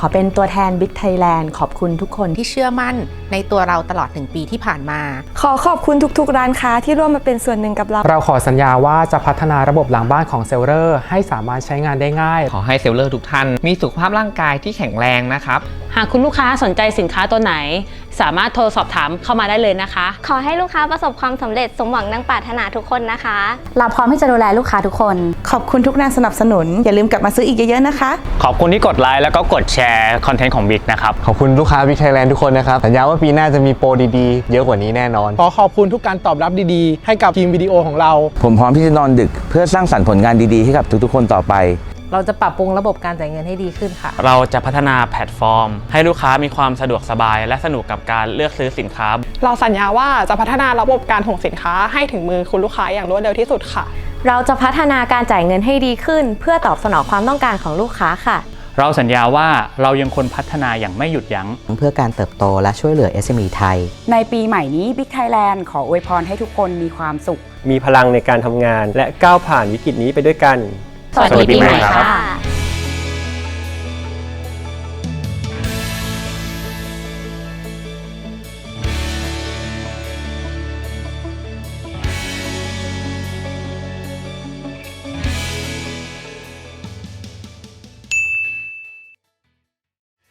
ขอเป็นตัวแทน Big Thailand ขอบคุณทุกคนที่เชื่อมั่นในตัวเราตลอด 1 ปีที่ผ่านมา ขอขอบคุณทุกๆ ร้านค้าที่ร่วมมาเป็นส่วนหนึ่งกับเรา เราขอสัญญาว่าจะพัฒนาระบบหลังบ้านของเซลเลอร์ ให้สามารถใช้งานได้ง่าย ขอให้เซลเลอร์ทุกท่าน มีสุขภาพร่างกายที่แข็งแรงนะครับ หากคุณลูกค้าสนใจสินค้าตัวไหน สามารถโทรสอบถามเข้ามาได้เลยนะคะ ขอให้ลูกค้าประสบความสำเร็จสมหวังดังปรารถนาทุกคนนะคะ เราพร้อมที่จะดูแลลูกค้าทุกคน ขอบคุณทุกแรงสนับสนุน อย่าลืมกลับมาซื้ออีกเยอะๆนะคะ ขอบคุณที่กดไลค์แล้วก็กดแชร์คอนเทนต์ของบิ๊กนะครับ ขอบคุณลูกค้า Big Thailand ทุกคนนะครับ สัญญาว่าปีหน้าจะมีโปรดีๆ เยอะกว่านี้แน่นอน ขอขอบคุณทุกการตอบรับดีๆ ให้กับทีมวิดีโอของเรา ผมพร้อมที่จะนอนดึกเพื่อสร้างสรรค์ผลงานดีๆ ให้กับทุกๆ คนต่อไป เราจะปรับปรุงระบบการจ่ายเงินให้ดีขึ้นค่ะ เราจะพัฒนาแพลตฟอร์ม ให้ลูกค้ามีความสะดวกสบาย และสนุกกับการเลือกซื้อสินค้า เราสัญญาว่าจะพัฒนาระบบการส่งสินค้าให้ถึงมือคุณลูกค้าอย่างรวดเร็วที่สุดค่ะ เราจะพัฒนาการจ่ายเงินให้ดีขึ้น เพื่อตอบสนองความต้องการของลูกค้าค่ะ เราสัญญาว่าเรายังคนพัฒนาอย่างไม่หยุดยั้ง เพื่อการเติบโตและช่วยเหลือ SME ไทย ในปีใหม่นี้ Big Thailand ขออวยพรให้ทุกคนมีความสุข มีพลังในการทำงานและก้าวผ่านวิกฤตนี้ไปด้วยกัน สวัสดีปีใหม่ค่ะ